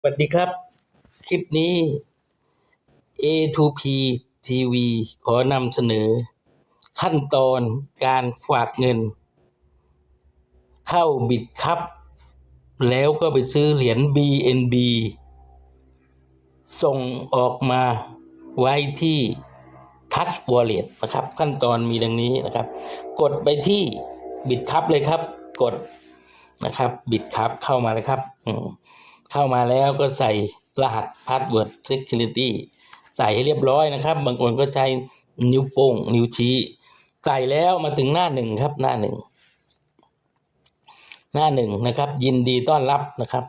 สวัสดีครับ คลิปนี้ A2P TV ขอนำเสนอ ขั้นตอนการฝากเงิน เข้าบิดครับ แล้วก็ไปซื้อเหรียญ BNB ส่งออกมาไว้ที่ Touch Wallet นะครับ ขั้นตอนมีดังนี้นะครับ กดไปที่บิดครับเลยครับ กดนะครับ บิดครับเข้ามาเลยครับ อืม เข้ามาแล้วก็ใส่รหัส Password Security ใส่ให้เรียบร้อยนะครับ บางคนก็ใช้นิ้วโป้งนิ้วชี้ ใส่แล้วมาถึงหน้าหนึ่งครับหน้าหนึ่งหน้าหนึ่งนะครับ ยินดีต้อนรับนะครับ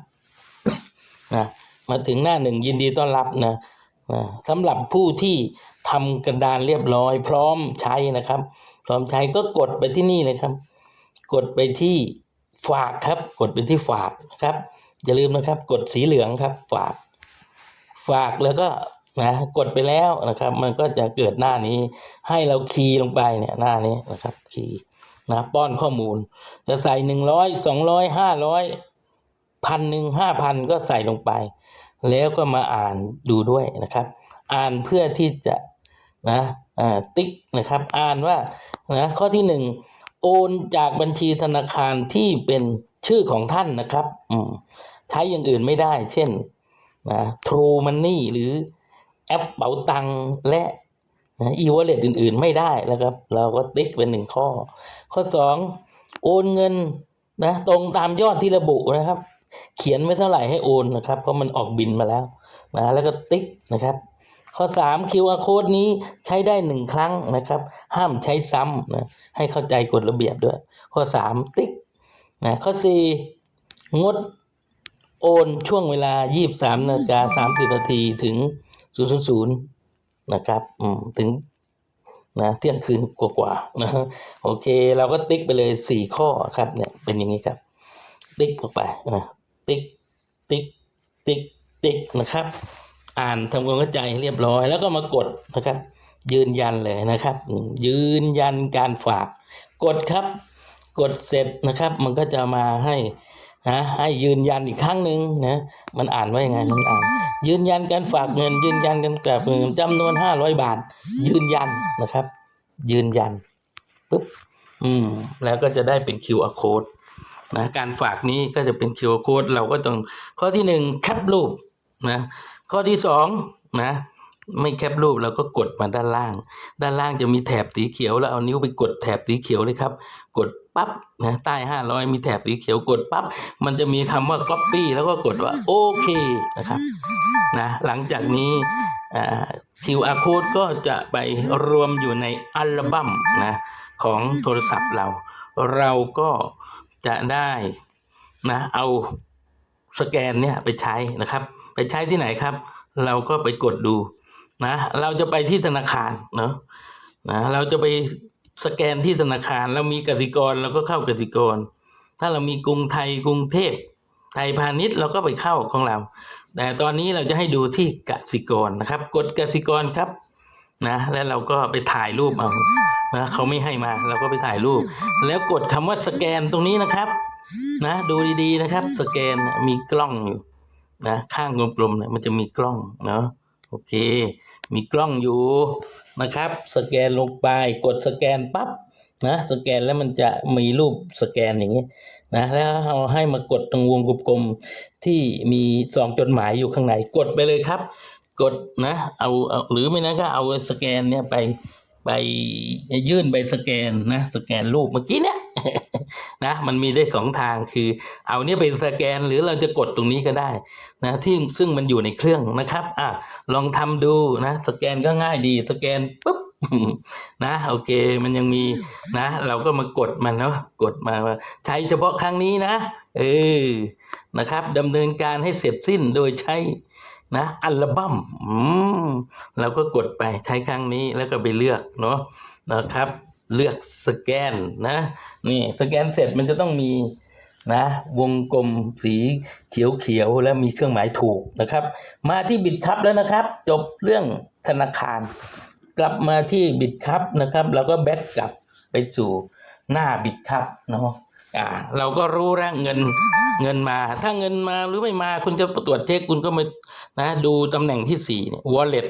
นะมาถึงหน้าหนึ่งยินดีต้อนรับนะนะสำหรับผู้ที่ทำกระดานเรียบร้อย พร้อมใช้นะครับ พร้อมใช้ก็กดไปที่นี่เลยครับ กดไปที่ฝากครับ กดไปที่ฝากนะครับ อย่าลืมนะครับ กดสีเหลืองครับ ฝาก ฝากแล้วก็นะกดไปแล้วนะครับ มันก็จะเกิดหน้านี้ ให้เราคีย์ลงไปเนี่ยหน้านี้นะครับ คีย์นะป้อนข้อมูล จะใส่หนึ่งร้อยสองร้อยห้าร้อยพันหนึ่งห้าพันก็ใส่ลงไป แล้วก็มาอ่านดูด้วยนะครับ อ่านเพื่อที่จะนะอ่าติ๊กนะครับ อ่านว่านะข้อที่หนึ่งโอนจากบัญชีธนาคารที่เป็นชื่อของท่านนะครับ อืม ใช้อย่างอื่นไม่ได้ เช่นนะ True Money หรือแอปเป๋าตังและนะอีวอลเล็ตอื่นๆไม่ได้แล้วครับ เราก็ติ๊กเป็นหนึ่งข้อ ข้อสองโอนเงินนะตรงตามยอดที่ระบุนะครับ เขียนไม่เท่าไหร่ให้โอนนะครับ เพราะมันออกบินมาแล้วนะแล้วก็ติ๊กนะครับ ข้อ3 QR code นี้ใช้ได้หนึ่งครั้งนะครับ ห้ามใช้ซ้ำนะให้เข้าใจกฎระเบียบด้วย ข้อ3ติ๊กนะข้อ4งด โอนช่วงเวลา 23นาฬิกา30นาทีถึง 000 นะครับอืมถึงนะเที่ยงคืนกว่าๆนะโอเค เราก็ติ๊กไปเลย 4 ข้อครับ เนี่ยเป็นอย่างนี้ครับ ติ๊กออกไปนะติ๊กติ๊กติ๊กติ๊กนะครับ อ่านทำความเข้าใจเรียบร้อย แล้วก็มากดนะครับ ยืนยันเลยนะครับ ยืนยันการฝาก กดครับ กดเสร็จนะครับ มันก็จะมาให้ นะให้ยืนยันอีกครั้งหนึ่งนะมันอ่านว่ายังไงมันอ่าน ยืนยันการฝากเงิน ยืนยันการกลับเงินจำนวนห้าร้อยบาท ยืนยันนะครับ ยืนยันปุ๊บอืมแล้วก็จะได้เป็น QR code นะการฝากนี้ก็จะเป็น QR code เราก็ต้องข้อที่หนึ่งแคปรูปนะข้อที่สองนะ ไม่แคปรูปเราก็กดมาด้านล่าง ด้านล่างจะมีแถบสีเขียวแล้วเอานิ้วไปกดแถบสีเขียวเลยครับ กดปั๊บนะใต้ห้าร้อยมีแถบสีเขียวกดปั๊บมันจะมีคำว่า copy แล้วก็กดว่าโอเคนะครับนะหลังจากนี้อ่า QR code ก็จะไปรวมอยู่ในอัลบั้มนะของโทรศัพท์เรา เราก็จะได้นะเอาสแกนเนี่ยไปใช้นะครับ ไปใช้ที่ไหนครับ เราก็ไปกดดู นะเราจะไปที่ธนาคารเนาะนะเราจะไปสแกนที่ธนาคารเรามีกสิกรเราก็เข้ากสิกร ถ้าเรามีกรุงไทยกรุงเทพไทยพาณิชย์เราก็ไปเข้าของเรา แต่ตอนนี้เราจะให้ดูที่กสิกรนะครับ กดกสิกรครับนะแล้วเราก็ไปถ่ายรูปเอานะเขาไม่ให้มาเราก็ไปถ่ายรูป แล้วกดคำว่าสแกนตรงนี้นะครับนะดูดีๆนะครับ สแกนมีกล้องอยู่นะข้างกลมๆเนี่ยมันจะมีกล้องเนาะโอเค มีกล้องอยู่นะครับ สแกนลงไปกดสแกนปั๊บนะสแกนแล้วมันจะมีรูปสแกนอย่างนี้นะแล้วเราให้มากดตรงวงกลมๆที่มีซองจดหมายอยู่ข้างในกดไปเลยครับ กดนะเอาเอาหรือไม่นั้นก็เอาสแกนเนี่ยไป ไปยื่นใบสแกนนะสแกนรูปเมื่อกี้เนี่ยนะมันมีได้สองทางคือ เอาเนี่ยไปสแกนหรือเราจะกดตรงนี้ก็ได้นะที่ซึ่งมันอยู่ในเครื่องนะครับอะลองทำดูนะสแกนก็ง่ายดีสแกนปุ๊บนะโอเคมันยังมีนะ เราก็มากดมันเนาะกดมาว่าใช้เฉพาะครั้งนี้นะเออนะครับดำเนินการให้เสร็จสิ้นโดยใช้ นะอัลบั้มอืมเราก็กดไปใช้ครั้งนี้แล้วก็ไปเลือกเนาะนะครับ เลือกสแกนนะนี่สแกนเสร็จมันจะต้องมีนะวงกลมสีเขียวๆและมีเครื่องหมายถูกนะครับ มาที่บิดครับแล้วนะครับ จบเรื่องธนาคาร กลับมาที่บิดครับนะครับ แล้วก็แบ็กกลับไปสู่หน้าบิดครับเนาะ อ่าเราก็รู้แล้วเงินเงินมา ถ้าเงินมาหรือไม่มาคุณจะตรวจเช็คคุณก็มานะดูตำแหน่งที่สี่เนี่ย wallet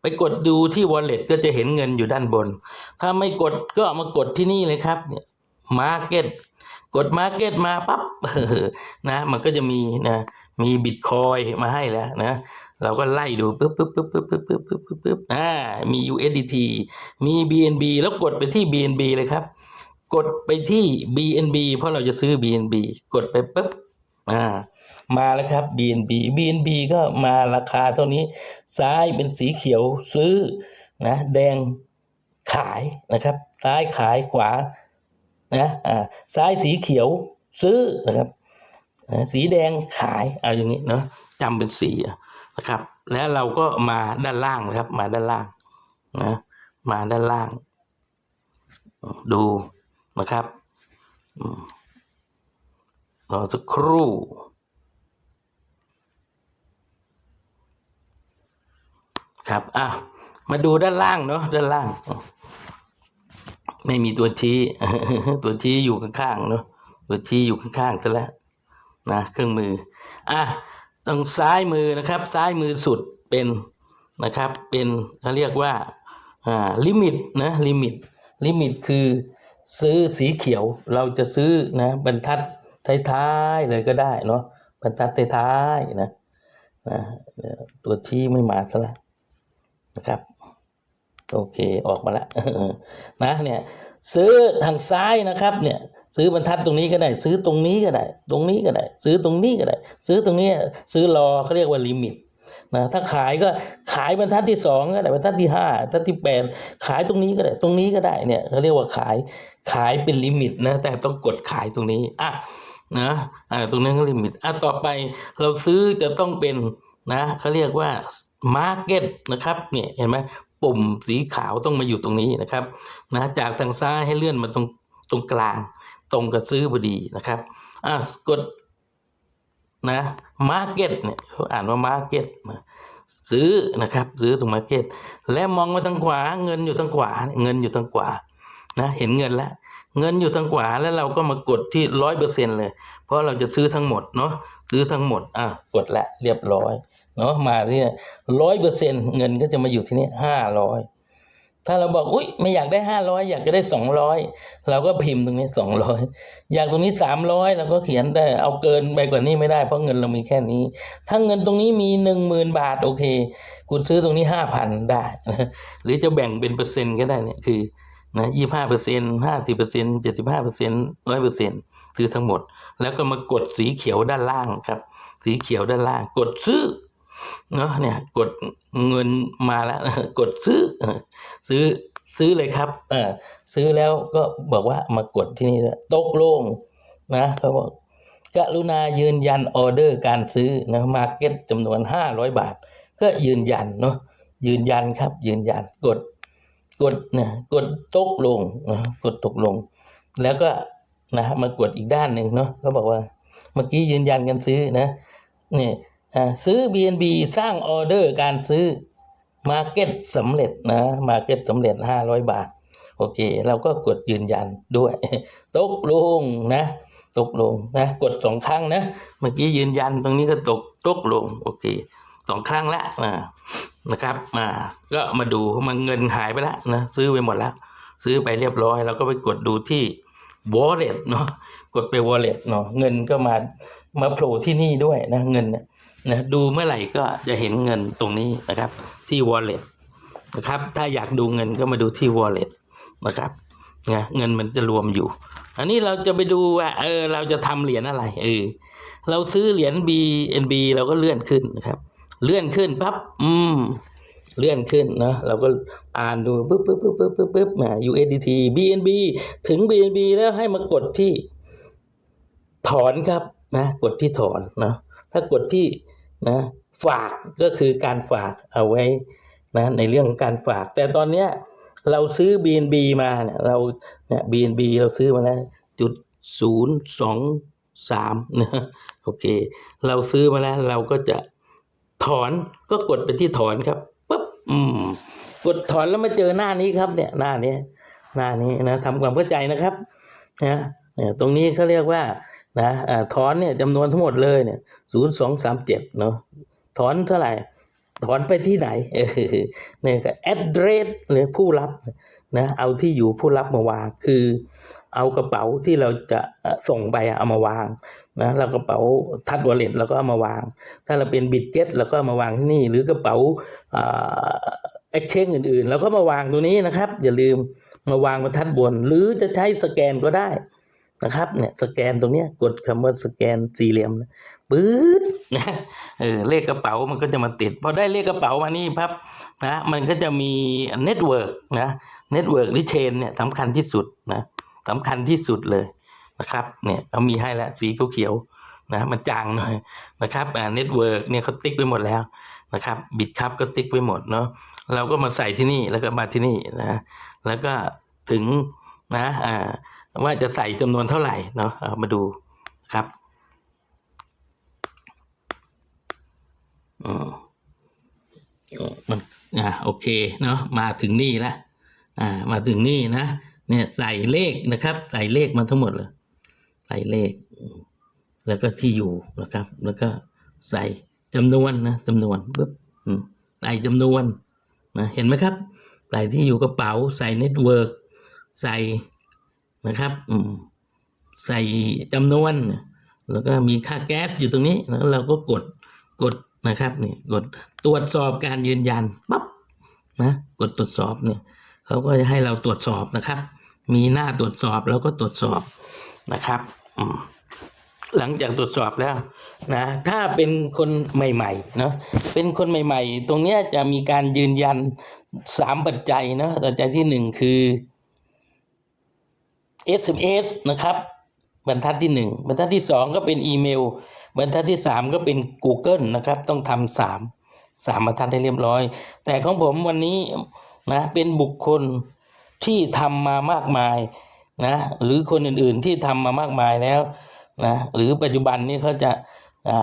ไปกดดูที่ wallet ก็จะเห็นเงินอยู่ด้านบน ถ้าไม่กดก็มากดที่นี่เลยครับเนี่ย market กด market มาปั๊บนะมันก็จะมีนะมีบิตคอยมาให้แล้วนะเราก็ไล่ดูปึ๊บปึ๊บปึ๊บปึ๊บปึ๊บปึ๊บปึ๊บปึ๊บปึ๊บอ่ามี USDT มี BNB แล้วกดไปที่ BNB เลยครับ กดไปที่ BNB เพราะเราจะซื้อ BNB กดไปปุ๊บอ่ามาแล้วครับ BNB BNB ก็มาราคาเท่านี้ ซ้ายเป็นสีเขียวซื้อนะแดงขายนะครับ ซ้ายขายขวานะอ่าซ้ายสีเขียวซื้อนะครับสีแดงขายเอาอย่างนี้เนาะจำเป็นสีนะครับ แล้วเราก็มาด้านล่างนะครับ มาด้านล่างนะมาด้านล่าง ดู นะครับอืมรอสักครู่ ครับอะมาดูด้านล่างเนาะด้านล่าง ไม่มีตัวชี้ ตัวชี้อยู่ข้างๆเนาะตัวชี้อยู่ข้างๆซะแล้วนะเครื่องมืออะตรงซ้ายมือนะครับ ซ้ายมือสุดเป็นนะครับ เป็นเขาเรียกว่าอ่าลิมิตนะลิมิตลิมิตคือ ซื้อสีเขียวเราจะซื้อนะบรรทัดท้ายๆเลยก็ได้เนาะบรรทัดท้ายๆนะนะตัวชี้ไม่มาซะแล้วนะครับโอเคออกมาแล้วนะเนี่ยซื้อทางซ้ายนะครับเนี่ยซื้อบรรทัดตรงนี้ก็ได้ ซื้อตรงนี้ก็ได้ ตรงนี้ก็ได้ ซื้อตรงนี้ก็ได้ ซื้อตรงนี้ซื้อรอเขาเรียกว่าลิมิต นะถ้าขายก็ขายบรรทัดที่สองก็ได้บรรทัดที่ห้าบรรทัดที่แปดขายตรงนี้ก็ได้ ตรงนี้ก็ได้เนี่ยเขาเรียกว่าขายขายเป็นลิมิตนะแต่ต้องกดขายตรงนี้อะนะอ่าตรงนั้นก็ลิมิตอะต่อไปเราซื้อจะต้องเป็นนะเขาเรียกว่า market นะครับเนี่ยเห็นไหมปุ่มสีขาวต้องมาอยู่ตรงนี้นะครับนะจากทางซ้ายให้เลื่อนมาตรงตรงกลาง ตรงกับซื้อพอดีนะครับอะกด นะมาร์เก็ตเนี่ยเขาอ่านว่ามาร์เก็ตนะซื้อนะครับ ซื้อตรงมาร์เก็ตและมองมาทางขวา เงินอยู่ทางขวา เงินอยู่ทางขวานะเห็นเงินแล้วเงินอยู่ทางขวาแล้วเราก็มากดที่ร้อยเปอร์เซ็นเลย เพราะเราจะซื้อทั้งหมดเนาะซื้อทั้งหมดอะกดละเรียบร้อยเนาะมาที่ร้อยเปอร์เซ็นเงินก็จะมาอยู่ที่นี่ห้าร้อย ถ้าเราบอกอุ้ยไม่อยากได้ห้าร้อยอยากจะได้สองร้อยเราก็พิมพ์ตรงนี้สองร้อยอยากตรงนี้สามร้อยเราก็เขียนได้เอาเกินไปกว่านี้ไม่ได้เพราะเงินเรามีแค่นี้ ถ้าเงินตรงนี้มีหนึ่งหมื่นบาทโอเค คุณซื้อตรงนี้ห้าพันได้ หรือจะแบ่งเป็นเปอร์เซ็นต์ก็ได้เนี่ยคือนะยี่ห้าเปอร์เซ็นห้าสิบเปอร์เซ็นเจ็ดสิบห้าเปอร์เซ็นร้อยเปอร์เซ็นซื้อทั้งหมด แล้วก็มากดสีเขียวด้านล่างครับ สีเขียวด้านล่าง กดซื้อ เนาะเนี่ยกดเงินมาแล้วกดซื้อ ซื้อซื้อเลยครับเออซื้อแล้วก็บอกว่ามากดที่นี่ด้วตกลงนะเขาบอกกรุณายืนยันออเดอร์การซื้อนะมาเก็ตจำนวนห้าร้อยบาท ก็ยืนยันเนาะยืนยันครับ ยืนยันกดกดนะกดตกลงนะกดตกลง แล้วก็นะมากดอีกด้านหนึ่งเนาะเขาบอกว่า เมื่อกี้ยืนยันกันซื้อนะนี่ ซื้อ BNB สร้างออเดอร์การซื้อมาเก็ตสำเร็จนะมาเก็ตสำเร็จห้าร้อยบาท โอเค เราก็กดยืนยันด้วย ตกลงนะตกลงนะกดสองครั้งนะ เมื่อกี้ยืนยันตรงนี้ก็ตกตกลงโอเคสองครั้งละอ่านะครับมาก็มาดูมันเงินหายไปแล้วนะซื้อไปหมดแล้วซื้อไปเรียบร้อยเราก็ไปกดดูที่ wallet เนาะกดไป wallet เนาะเงินก็มามาโผล่ที่นี่ด้วยนะเงินเนี่ย นะดูเมื่อไหร่ก็จะเห็นเงินตรงนี้นะครับ ที่ wallet นะครับ ถ้าอยากดูเงินก็มาดูที่ wallet นะครับนะเงินมันจะรวมอยู่ อันนี้เราจะไปดูว่าเออเราจะทำเหรียญอะไรเออเราซื้อเหรียญ BNB เราก็เลื่อนขึ้นนะครับ เลื่อนขึ้นปั๊บอืมเลื่อนขึ้นนะเราก็อ่านดูปึ๊บปึ๊บปึ๊บปึ๊บปึ๊บปึ๊บมา USDT BNB ถึง BNB แล้วให้มากดที่ถอนครับนะ กดที่ถอนนะถ้ากดที่ นะฝากก็คือการฝากเอาไว้นะในเรื่องของการฝาก แต่ตอนเนี้ยเราซื้อ BNB มาเนี่ยเราเนี่ย BNB เราซื้อมาแล้วจุดศูนย์สองสามนะโอเค เราซื้อมาแล้วเราก็จะถอนก็กดไปที่ถอนครับปุ๊บอืมกดถอนแล้วมาเจอหน้านี้ครับเนี่ยหน้านี้หน้านี้นะทำความเข้าใจนะครับนะเนี่ยตรงนี้เขาเรียกว่า นะอ่าถอนเนี่ยจำนวนทั้งหมดเลยเนี่ยศูนย์สองสามเจ็ดเนาะถอนเท่าไหร่ ถอนไปที่ไหนเนี่ยก็ address หรือผู้รับนะเอาที่อยู่ผู้รับมาวางคือเอากระเป๋าที่เราจะส่งไปเอามาวางนะแล้วกระเป๋าทัดวอลเล็ตเราก็เอามาวาง ถ้าเราเป็นบิตเก็ตเราก็เอามาวางที่นี่ หรือกระเป๋าอ่า exchange อื่นๆเราก็มาวางตรงนี้นะครับ อย่าลืมมาวางบรรทัดบน หรือจะใช้สแกนก็ได้ นะครับเนี่ยสแกนตรงเนี้ยกดคำว่าสแกนสี่เหลี่ยมนะปื๊ดนะเออเลขกระเป๋ามันก็จะมาติดพอได้เลขกระเป๋ามานี่พับนะมันก็จะมีเน็ตเวิร์กนะเน็ตเวิร์กหรือเชนเนี่ยสำคัญที่สุดนะสำคัญที่สุดเลยนะครับเนี่ยเขามีให้แล้วสีเขียวๆนะมันจางหน่อยนะครับอ่าเน็ตเวิร์กเนี่ยเขาติ๊กไปหมดแล้วนะครับบิตครับก็ติ๊กไปหมดเนาะเราก็มาใส่ที่นี่แล้วก็มาที่นี่นะแล้วก็ถึงนะอ่า ว่าจะใส่จำนวนเท่าไหร่เนาะามาดูครับอืมเอ่อมันอ่าโอเคเนาะมาถึงนี่ละอ่ามาถึงนี่นะเนี่ยใส่เลขนะครับ ใส่เลขมาทั้งหมดเลยใส่เลข แล้วก็ที่อยู่นะครับ แล้วก็ใส่จำนวนนะจำนวนปุ๊บใส่จำนวนนะเห็นไหมครับ ใส่ที่อยู่กระเป๋า ใส่เน็ตเวิร์กใส่ นะครับอืมใส่จำนวน แล้วก็มีค่าแก๊สอยู่ตรงนี้แล้วเราก็กดกดนะครับนี่กดตรวจสอบการยืนยันปั๊บนะกดตรวจสอบเนี่ยเขาก็จะให้เราตรวจสอบนะครับ มีหน้าตรวจสอบแล้วก็ตรวจสอบนะครับอืมหลังจากตรวจสอบแล้วนะถ้าเป็นคนใหม่ๆเนาะเป็นคนใหม่ ๆ ตรงเนี้ยจะมีการยืนยันสามปัจจัยเนาะปัจจัยที่หนึ่งคือ SMS นะครับบรรทัดที่หนึ่งบรรทัดที่สองก็เป็นอีเมล บรรทัดที่สามก็เป็น Google นะครับ ต้องทำสามสามบรรทัดให้เรียบร้อย แต่ของผมวันนี้นะเป็นบุคคลที่ทำมามากมายนะหรือคนอื่นๆที่ทำมามากมายแล้วนะหรือปัจจุบันนี้เขาจะ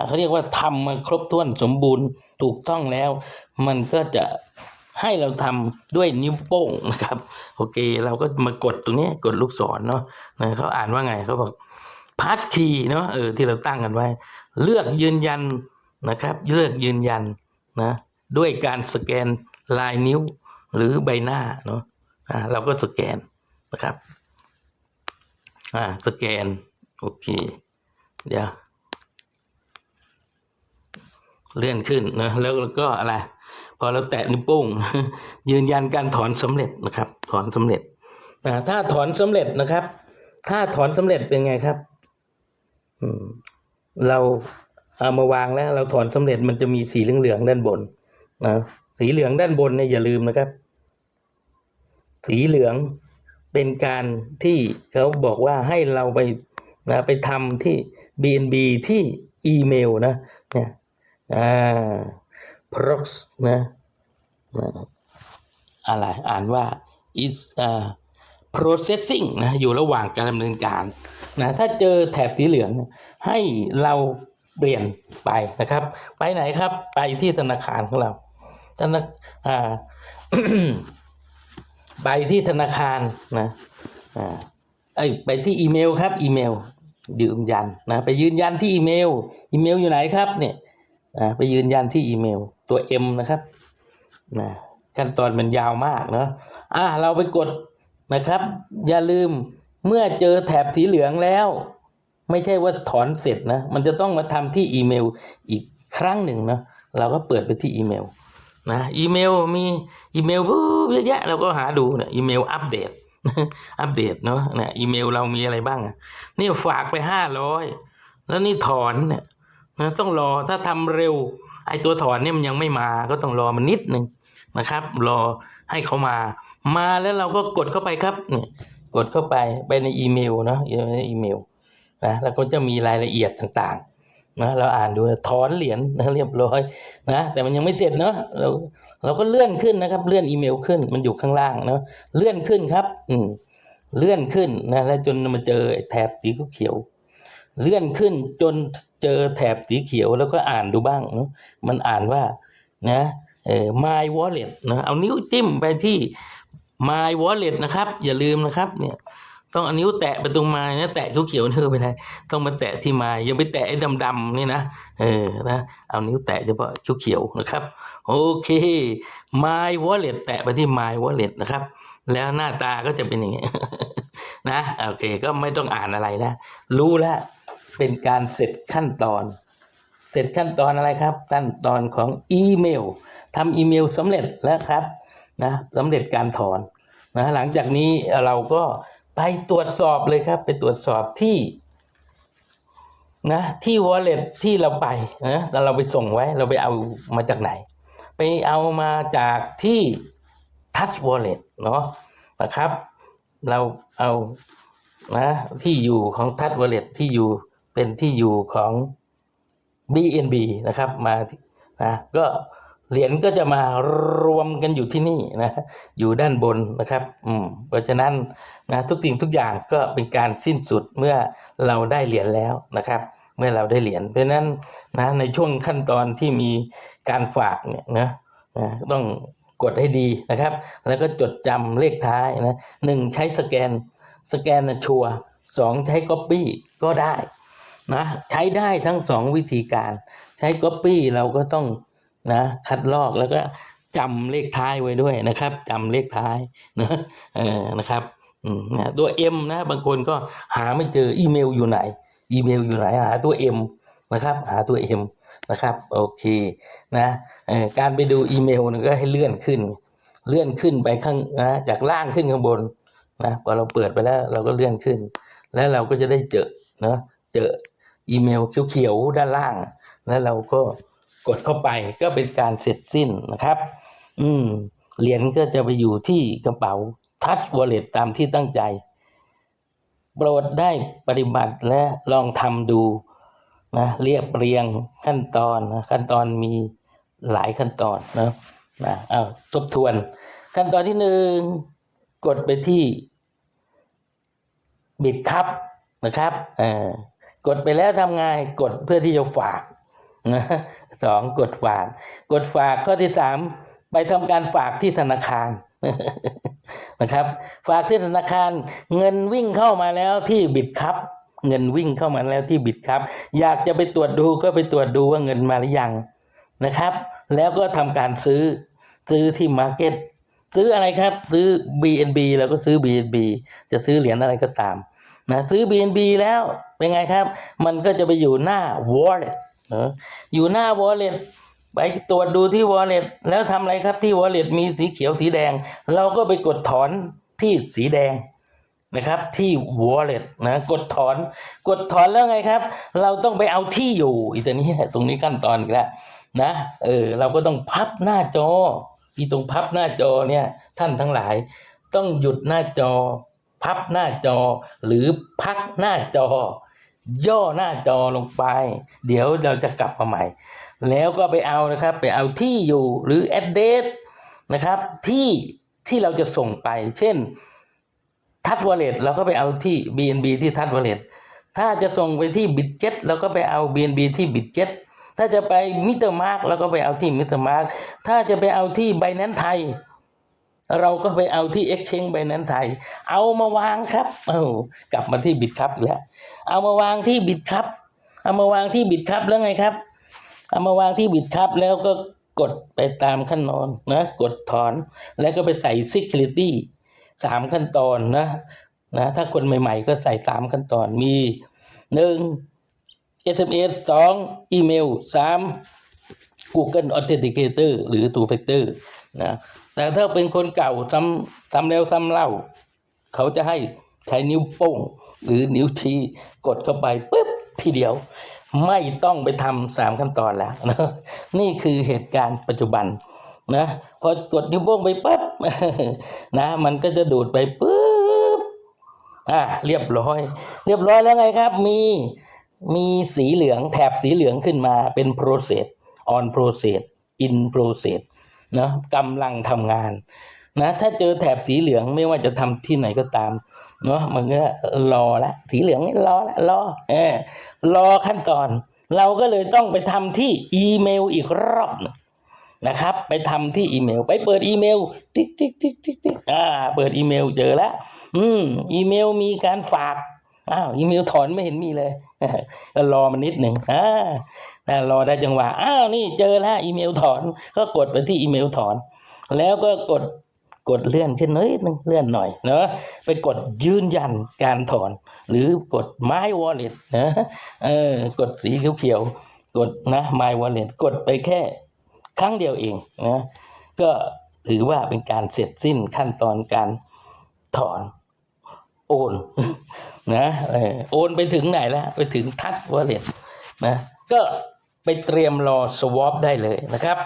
เขาเรียกว่าทำมาครบถ้วนสมบูรณ์ถูกต้องแล้ว มันก็จะ ให้เราทำด้วยนิ้วโป้งนะครับ โอเค เราก็มากดตรงนี้กดลูกศรเนาะนะเขาอ่านว่าไงเขาบอกพาสคีย์เนาะเออที่เราตั้งกันไว้ เลือกยืนยันนะครับ เลือกยืนยันนะด้วยการสแกนลายนิ้วหรือใบหน้าเนาะอ่าเราก็สแกนนะครับอ่าสแกนโอเคเดี๋ยวเลื่อนขึ้นนะแล้วก็อะไร พอเราแตะนิ้วโป้ง ยืนยันการถอนสำเร็จนะครับ ถอนสำเร็จถ้าถอนสำเร็จนะครับ ถ้าถอนสำเร็จเป็นไงครับเราเอามาวางแล้ว เราถอนสำเร็จมันจะมีสีเหลืองๆด้านบนนะสีเหลืองด้านบนเนี่ยอย่าลืมนะครับ สีเหลืองเป็นการที่เขาบอกว่าให้เราไปนะไปทำที่ BNB ที่อีเมลนะเนี่ยอ่า prox นะนะอะไร อ่านว่า is uh, processing นะ อยู่ระหว่างการดำเนินการนะ ถ้าเจอแถบสีเหลือง ให้เราเปลี่ยนไปนะครับ ไปไหนครับ ไปที่ธนาคารของเรา ธนาอ่าไปที่ธนาคารนะอ่าไอยไปที่อีเมลครับ อีเมลยืนยันนะ ไปยืนยันที่อีเมล อีเมลอยู่ไหนครับเนี่ย อ่าไปยืนยันที่อีเมลตัว M นะครับนะขั้นตอนมันยาวมากเนาะอ่าเราไปกดนะครับ อย่าลืมเมื่อเจอแถบสีเหลืองแล้ว ไม่ใช่ว่าถอนเสร็จนะ มันจะต้องมาทำที่อีเมลอีกครั้งหนึ่งนะเราก็เปิดไปที่อีเมลนะอีเมลมีอีเมลปุ๊บเยอะแยะเราก็หาดูเนี่ยอีเมลอัปเดตอัปเดตเนาะเนี่ยอีเมลเรามีอะไรบ้างอะนี่ฝากไปห้าร้อยแล้วนี่ถอนเนี่ย นะต้องรอถ้าทำเร็ว ไอ้ตัวถอนเนี่ยมันยังไม่มาก็ต้องรอมันนิดหนึ่งนะครับ รอให้เขามา มาแล้วเราก็กดเข้าไปครับเนี่ยกดเข้าไปไปในอีเมลเนาะในอีเมลนะแล้วก็จะมีรายละเอียดต่างๆนะเราอ่านดูถอนเหรียญนะเรียบร้อยนะแต่มันยังไม่เสร็จเนาะเราเราก็เลื่อนขึ้นนะครับ เลื่อนอีเมลขึ้นมันอยู่ข้างล่างเนาะเลื่อนขึ้นครับ อืมเลื่อนขึ้นนะแล้วจนมาเจอแถบสีเขียว เลื่อนขึ้นจนเจอแถบสีเขียวแล้วก็อ่านดูบ้างเนาะมันอ่านว่านะเอ่อ my wallet นะเอานิ้วจิ้มไปที่ my wallet นะครับ อย่าลืมนะครับเนี่ยต้องเอานิ้วแตะไปตรงไม้นะแตะเขียวๆนี่ก็ไม่ได้ต้องมาแตะที่ไม้อยังไปแตะไอ้ดำๆนี่นะเออนะเอานิ้วแตะเฉพาะเขียวๆนะครับ โอเค My Wallet แตะไปที่ My Wallet นะครับ แล้วหน้าตาก็จะเป็นอย่างนี้นะโอเค ก็ไม่ต้องอ่านอะไรนะรู้แล้ว เป็นการเสร็จขั้นตอน เสร็จขั้นตอนอะไรครับ ขั้นตอนของอีเมลทำอีเมลสำเร็จแล้วครับนะสำเร็จการถอนนะหลังจากนี้เราก็ไปตรวจสอบเลยครับ ไปตรวจสอบที่นะที่ wallet ที่เราไปนะเราไปส่งไว้เราไปเอามาจากไหน ไปเอามาจากที่ Touch Wallet เนาะนะครับ เราเอานะที่อยู่ของ Touch Wallet ที่อยู่ เป็นที่อยู่ของ BNB นะครับมานะก็เหรียญก็จะมารวมกันอยู่ที่นี่นะอยู่ด้านบนนะครับอืมเพราะฉะนั้นนะทุกสิ่งทุกอย่างก็เป็นการสิ้นสุดเมื่อเราได้เหรียญแล้วนะครับ เมื่อเราได้เหรียญเพราะฉะนั้นนะในช่วงขั้นตอนที่มีการฝากเนี่ยนะนะต้องกดให้ดีนะครับ แล้วก็จดจำเลขท้ายนะหนึ่งใช้สแกนสแกนนะชัวร์สองใช้ก๊อปปี้ก็ได้ นะใช้ได้ทั้งสองวิธีการ ใช้ Copy เราก็ต้องนะคัดลอกแล้วก็จำเลขท้ายไว้ด้วยนะครับจำเลขท้ายนะเออนะครับอืมนะตัว M นะบางคนก็หาไม่เจออีเมลอยู่ไหน อีเมลอยู่ไหนหาตัว M นะครับหาตัว M นะครับโอเคนะเอ่อการไปดูอีเมลก็ให้เลื่อนขึ้น เลื่อนขึ้นไปข้างนะจากล่างขึ้นข้างบนนะพอเราเปิดไปแล้วเราก็เลื่อนขึ้น แล้วเราก็จะได้เจอเนาะเจอ อีเมลเขียวๆด้านล่าง แล้วเราก็กดเข้าไปก็เป็นการเสร็จสิ้นนะครับ อืมเหรียญก็จะไปอยู่ที่กระเป๋า Touch Wallet ตามที่ตั้งใจ โปรดได้ปฏิบัติและลองทำดูนะเรียบเรียงขั้นตอนนะขั้นตอนมีหลายขั้นตอนนะนะเอาทบทวน ขั้นตอนที่หนึ่งกดไปที่บิดครับนะครับอ่อ กดไปแล้วทำไงกดเพื่อที่จะฝากนะสองกดฝาก กดฝากข้อที่สามไปทำการฝากที่ธนาคารนะครับ ฝากที่ธนาคารเงินวิ่งเข้ามาแล้วที่บิดครับ เงินวิ่งเข้ามาแล้วที่บิดครับ อยากจะไปตรวจดูก็ไปตรวจดูว่าเงินมาหรือยังนะครับ แล้วก็ทำการซื้อซื้อที่มาร์เก็ตซื้ออะไรครับ ซื้อ BNB แล้วก็ซื้อ BNB จะซื้อเหรียญอะไรก็ตาม นะซื้อ BNB แล้วเป็นไงครับ มันก็จะไปอยู่หน้า wallet เนอะอยู่หน้า wallet ไปตรวจดูที่ wallet แล้วทำอะไรครับที่ wallet มีสีเขียวสีแดง เราก็ไปกดถอนที่สีแดงนะครับที่ wallet นะกดถอนกดถอนแล้วไงครับ เราต้องไปเอาที่อยู่อีตัวนี้ตรงนี้ขั้นตอนอีกแล้วนะเออเราก็ต้องพับหน้าจออีตรงพับหน้าจอเนี่ยท่านทั้งหลาย ต้องหยุดหน้าจอ พับหน้าจอ หรือพักหน้าจอ ย่อหน้าจอลงไป เดี๋ยวเราจะกลับมาใหม่ แล้วก็ไปเอานะครับ ไปเอาที่อยู่หรือ address นะครับที่ที่เราจะส่งไป เช่นทัดวอลเล็ตเราก็ไปเอาที่ BNB ที่ทัดวอลเล็ตถ้าจะส่งไปที่บิ g เจ็ตเราก็ไปเอา BNB ที่บิ g เจ็ตถ้าจะไปมิเตอร์มาร์กเราก็ไปเอาที่มิเตอร์มาร์กถ้าจะไปเอาที่ไบแนนไทย เราก็ไปเอาที่ Exchange ไบแนนไทย เอามาวางครับเอากลับมาที่บิดครับแล้วเอามาวางที่บิดครับ เอามาวางที่บิดครับแล้วไงครับ เอามาวางที่บิดครับแล้วก็กดไปตามขั้นตอนนะกดถอนแล้วก็ไปใส่ security สามขั้นตอนนะนะถ้าคนใหม่ๆ ก็ใส่สามขั้นตอนมีหนึ่ง SMS สองอีเมลสาม Google Authenticator หรือ Two Factor นะแต่ถ้าเป็นคนเก่าซ้ำซ้ำแล้วซ้ำเล่า เขาจะให้ใช้นิ้วโป้ง หรือนิ้วชี้กดเข้าไปปุ๊บทีเดียว ไม่ต้องไปทำสามขั้นตอนแล้วนะนี่คือเหตุการณ์ปัจจุบันนะพอกดนิ้วโป้งไปปุ๊บนะมันก็จะดูดไปปุ๊บอะเรียบร้อย เรียบร้อยแล้วไงครับ มีมีสีเหลืองแถบสีเหลืองขึ้นมาเป็น process on process in process นะกำลังทำงานนะถ้าเจอแถบสีเหลืองไม่ว่าจะทำที่ไหนก็ตามเนาะมันก็รอละสีเหลืองไม่รอละรอเออรอขั้นตอน เราก็เลยต้องไปทำที่อีเมลอีกรอบหนึ่งนะครับ ไปทำที่อีเมล ไปเปิดอีเมล ติ๊กติ๊กติ๊กติ๊กติ๊กอ่าเปิดอีเมลเจอแล้วอืมอีเมลมีการฝากอ้าวอีเมลถอนไม่เห็นมีเลยก็รอมันนิดหนึ่งอ่า แต่รอได้จังหวะอ้าวนี่เจอแล้วอีเมลถอน ก็กดไปที่อีเมลถอน แล้วก็กดกดเลื่อนขึ้นนิดนึงเลื่อนหน่อยเนาะไปกดยืนยันการถอน หรือกด My Wallet นะเออกดสีเขียวๆกดนะ My Wallet กดไปแค่ครั้งเดียวเองนะก็ถือว่าเป็นการเสร็จสิ้นขั้นตอนการถอนโอนนะโอนไปถึงไหนแล้ว ไปถึงทัชวอลเล็ตนะก็ ไปเตรียมรอสวอปได้เลยนะครับ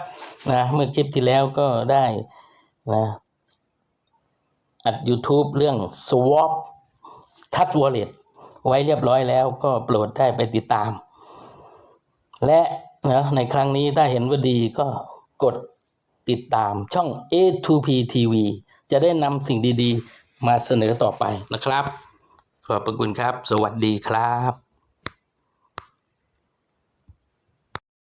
นะเมื่อคลิปที่แล้วก็ได้นะอัด YouTube เรื่อง Swap Touch Wallet ไว้เรียบร้อยแล้วก็โปรดได้ไปติดตาม และนะในครั้งนี้ถ้าเห็นว่าดีก็กดติดตามช่อง A2P TV จะได้นำสิ่งดีๆ มาเสนอต่อไปนะครับ ขอบพระคุณครับ สวัสดีครับ